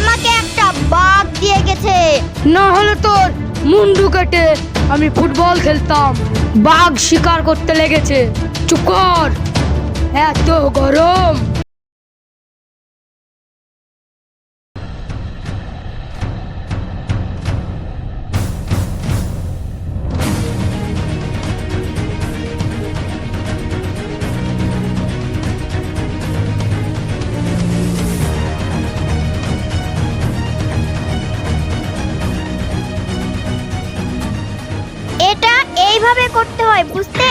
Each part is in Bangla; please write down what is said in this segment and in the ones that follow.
আমাকে একটা বাঘ দিয়ে গেছে। না হলে তোর মুন্ডু কেটে আমি ফুটবল খেলতাম। বাঘ শিকার করতে লেগেছে। চুকর এত গরম। হয়, বুঝতে?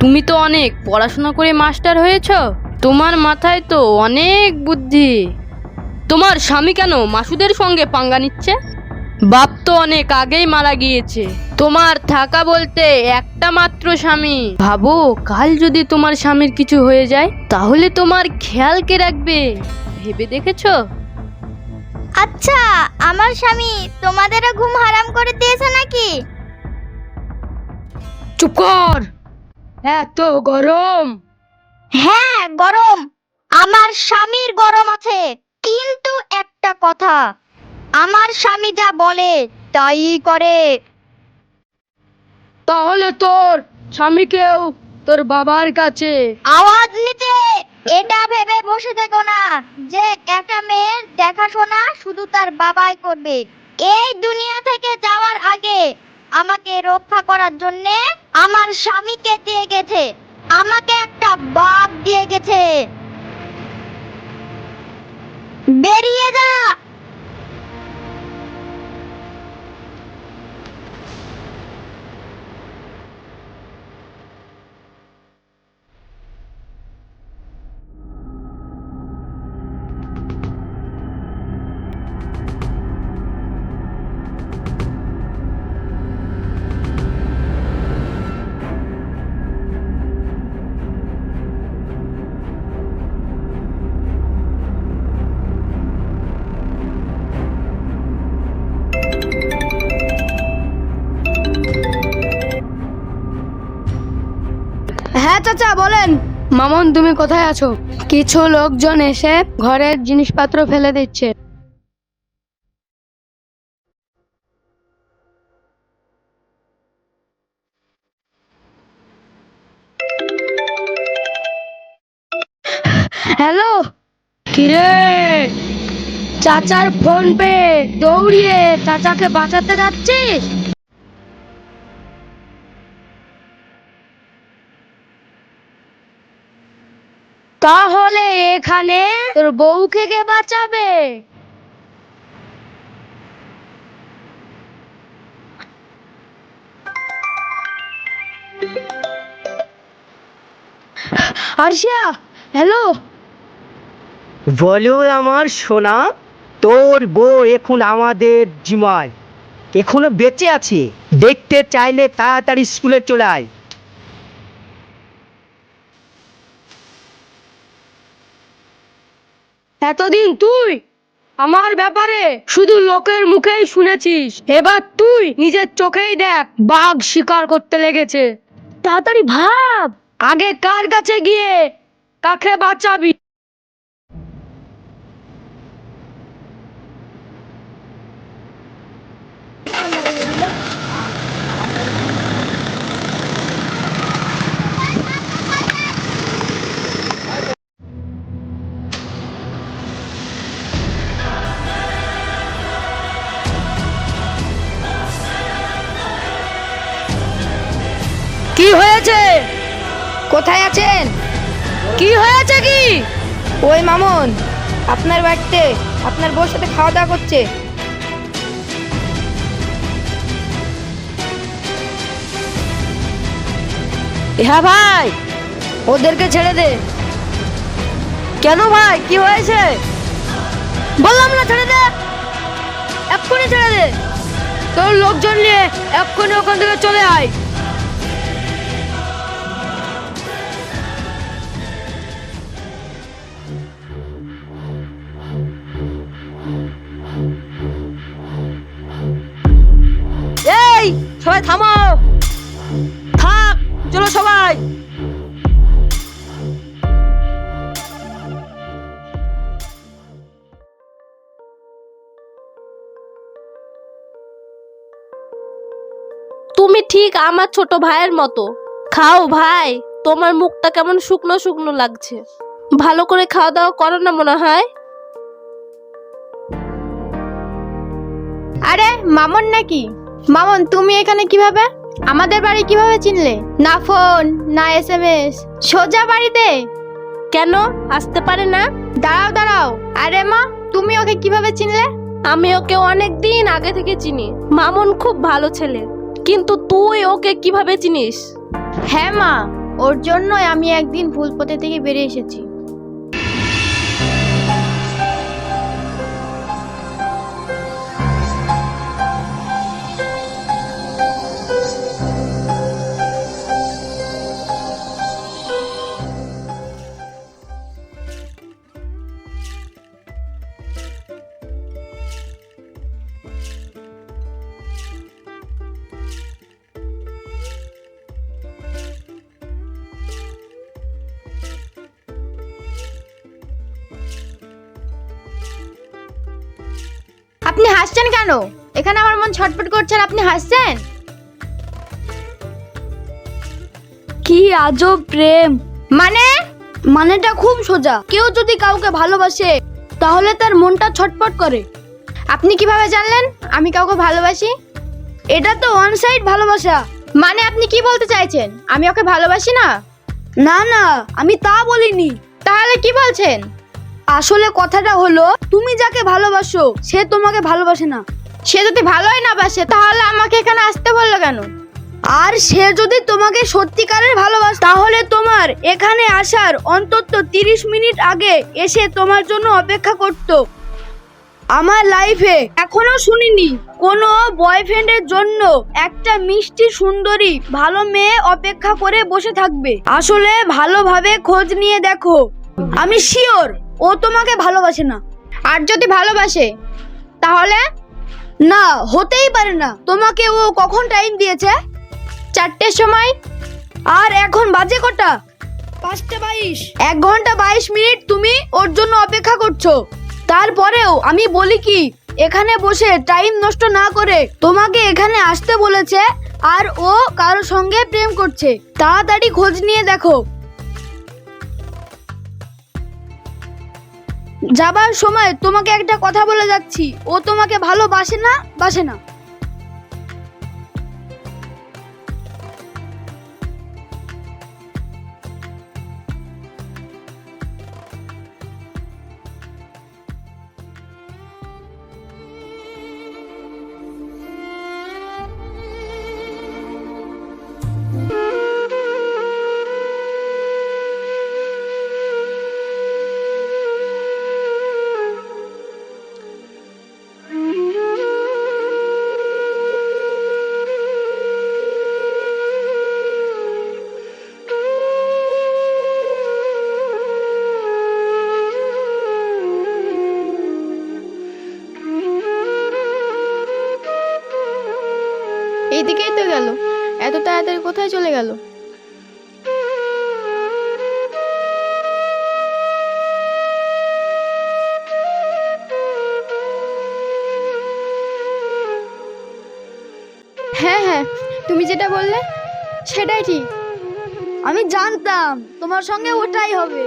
তুমি তো অনেক পড়াশোনা করে মাস্টার হয়েছ। তোমার মাথায় তো অনেক বুদ্ধি। তোমার স্বামী কেন মাসুদের সঙ্গে পাঙ্গা নিচ্ছে? বাপ তো অনেক আগেই মারা গিয়েছে। তোমার থাকা বলতে একটা মাত্র স্বামী। ভাবো, কাল যদি তোমার স্বামীর কিছু হয়ে যায়, তাহলে তোমার খেয়াল কে রাখবে? ভেবে দেখেছ? আচ্ছা আমার স্বামী তোমাদেরও ঘুম হারাম করে দিয়েছে নাকি? চুপ কর। এত গরম। হ্যাঁ গরম। আমার স্বামীর গরম আছে কিন্তু একটা কথা। আমার স্বামী যা বলে তাই করে। তাহলে তোর স্বামীকেও তোর বাবার কাছে। আওয়াজ নিচে এটা ভেবে বসে থেকো না যে একটা মেয়ের দেখাশোনা শুধু তার বাবাই করবে। এই দুনিয়া থেকে যাওয়ার আগে আমাকে রক্ষা করার জন্য আমার স্বামীকে দিয়ে গেছে। আমাকে একটা বাপ দিয়ে গেছে। বেরিয়ে বলেন। মামন তুমি কোথায় আছো? কিছু লোকজন এসে ঘরের জিনিসপত্র ফেলে দিচ্ছে। হ্যালো? কিরে? চাচার ফোন পে দৌড়িয়ে চাচাকে বাঁচাতে যাচ্ছিস? তাহলে এখানে তোর বউকে কে বাঁচাবে? আরশিয়া হ্যালো বলো আমার সোনা, তোর বউ এখন আমাদের জিমায় এখনও বেঁচে আছে, দেখতে চাইলে তাড়াতাড়ি স্কুলে চলে আয়। এতদিন তুই আমার ব্যাপারে শুধু লোকের মুখেই শুনেছিস। এবার তুই নিজের চোখেই দেখ বাঘ শিকার করতে লেগেছে। তাড়াতাড়ি ভাব। আগে কার কাছে গিয়ে কাকে বাঁচাবি? হয়েছে? কোথায় আছেন? কি হয়েছে কি? ওই মামুন, আপনার বাড়িতে আপনার বউর সাথে খাওয়া দাওয়া করছে। হ্যাঁ ভাই, ওদেরকে ছেড়ে দে। কেন ভাই, কি হয়েছে? বললাম না, ছেড়ে দে। এক্ষুনি ছেড়ে দে। তোর লোকজন নিয়ে এক্ষুনি ওখান থেকে চলে আয়। সবাই থামো থাক চলো সবাই। তুমি ঠিক আমার ছোট ভাইয়ের মতো। খাও ভাই তোমার মুখটা কেমন শুকনো শুকনো লাগছে। ভালো করে খাওয়া দাওয়া করো না মনে হয়? আরে মামন নাকি? মামন তুমি এখানে কীভাবে? আমাদের বাড়ি কীভাবে চিনলে? না ফোন না এসএমএস সোজা বাড়িতে। কেন? আসতে পারে না? দাঁড়াও দাঁড়াও। আরে মা তুমি ওকে কীভাবে চিনলে? আমি ওকে অনেক দিন আগে থেকে চিনি। মামুন খুব ভালো ছেলে। কিন্তু তুই ওকে কীভাবে চিনিস? হ্যাঁ মা ওর জন্যই আমি একদিন ভুল পথে থেকে বেরিয়ে এসেছি। হাসছেন কেন? এখানে আমার মন ছটফট করছে আর আপনি হাসছেন? কি আজব প্রেম। মানে? মানেটা খুব সোজা। কেউ যদি কাউকে ভালোবাসে তাহলে তার মনটা ছটফট করে। আপনি কীভাবে জানলেন? আমি কাউকে ভালোবাসি? এটা তো ওয়ান সাইড ভালোবাসা। মানে আপনি কি বলতে চাইছেন? আমি ওকে ভালোবাসি না? না না আমি তা বলিনি। তাহলে কি বলছেন? আসলে কথাটা হলো তুমি যাকে ভালোবাসো সে তোমাকে ভালোবাসে না। সে যদি ভালোই না বাসে তাহলে আমাকে এখানে আসতে বলল কেন? আর সে যদি তোমাকে সত্যিকারের ভালোবাসে তাহলে তোমার এখানে আসার অন্তত তিরিশ মিনিট আগে এসে তোমার জন্য অপেক্ষা করত। আমার লাইফে এখনও শুনিনি কোনো বয়ফ্রেন্ডের জন্য একটা মিষ্টি সুন্দরী ভালো মেয়ে অপেক্ষা করে বসে থাকবে। আসলে ভালোভাবে খোঁজ নিয়ে দেখো। আমি শিওর ও তোমাকে ভালোবাসে না। আর যদি ভালোবাসে তাহলে না হতেই পারে না। তোমাকে ও কখন টাইম দিয়েছে? চারটের সময়। আর এখন বাজে কটা? পাঁচটা বাইশ। এক ঘণ্টা বাইশ মিনিট তুমি ওর জন্য অপেক্ষা করছ। তারপরেও আমি বলি কি এখানে বসে টাইম নষ্ট না করে তোমাকে এখানে আসতে বলেছে আর ও কারও সঙ্গে প্রেম করছে। তাড়াতাড়ি খোঁজ নিয়ে দেখো। যাবার সময় তোমাকে একটা কথা বলে যাচ্ছি। ও তোমাকে ভালোবাসে না বাসে না। গেল। হ্যাঁ হ্যাঁ তুমি যেটা বললে সেটাই ঠিক। আমি জানতাম তোমার সঙ্গে ওটাই হবে।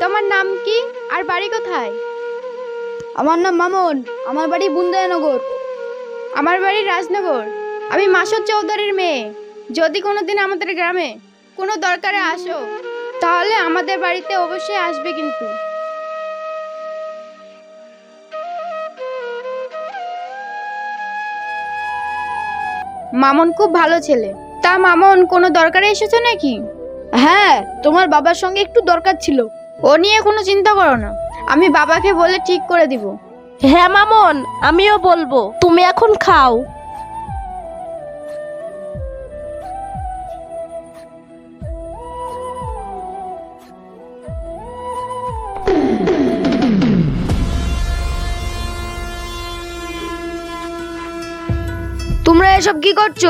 তোমার নাম কি? আর বাড়ি কোথায়? আমার নাম মামুন, আমার বাড়ি বুন্দায়নগর আমার বাড়ি রাজনগর। আমি মাসুদ চৌধুরীর মেয়ে। যদি কোনোদিন আমাদের গ্রামে কোনো দরকারে আসো তাহলে আমাদের বাড়িতে অবশ্যই আসবে কিন্তু। মামন খুব ভালো ছেলে। তা মামন কোনো দরকারে এসেছ নাকি? হ্যাঁ তোমার বাবার সঙ্গে একটু দরকার ছিল। ও নিয়ে কোনো চিন্তা করো না। আমি বাবাকে বলে ঠিক করে দিব। হ্যাঁ মামন আমিও বলব। তুমি এখন খাও। এসব কি করছ?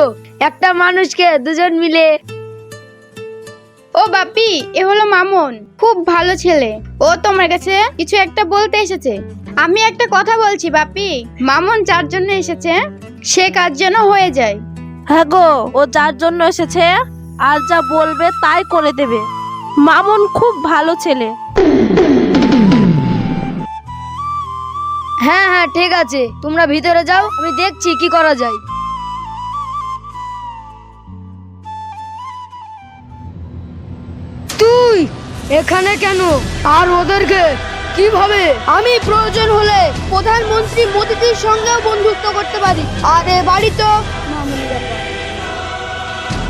একটা মানুষকে দুজন মিলে। ও বাপি এ হলো মামুন খুব ভালো ছেলে। ও তোমার কাছে কিছু একটা বলতে এসেছে। আমি একটা কথা বলছি বাপি মামুন যার জন্য এসেছে সে কাজ যেন হয়ে যায়। হ্যাঁ গো ও যার জন্য এসেছে আর যা বলবে তাই করে দেবে। মামুন খুব ভালো ছেলে। হ্যাঁ হ্যাঁ ঠিক আছে। তোমরা ভিতরে যাও আমি দেখছি কি করা যায়। এখানে কেন? আর ওদেরকে কীভাবে? আমি প্রয়োজন হলে প্রধানমন্ত্রী মোদিজির সঙ্গেও বন্ধুত্ব করতে পারি। আর এ বাড়ি তো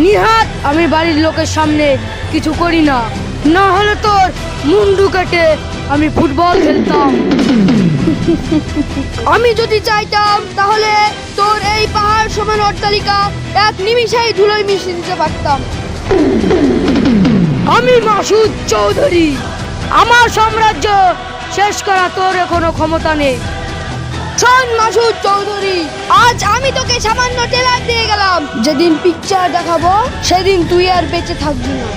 নিহাত, আমি বাড়ির লোকের সামনে কিছু করি না। না হলে তোর মুন্ডু কেটে আমি ফুটবল খেলতাম। আমি যদি চাইতাম, তাহলে তোর এই পাহাড় সমান অট্টালিকা এক নিমিষেই ধুলোয় মিশিয়ে দিতে পারতাম। আমি মাসুদ চৌধুরী। আমার সাম্রাজ্য শেষ করা তোর কোনো ক্ষমতা নেই। শোন মাসুদ চৌধুরী, আজ আমি তোকে সামান্য টেলার দিয়ে গেলাম। যেদিন পিকচার দেখাবো, সেদিন তুই আর বেঁচে থাকবি না।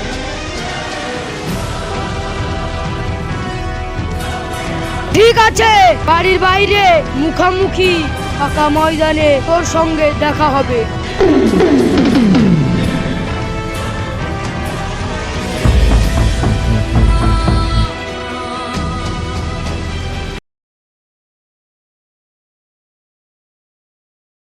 ঠিক আছে, বাড়ির বাইরে মুখামুখি ফাঁকা ময়দানে তোর সঙ্গে দেখা হবে।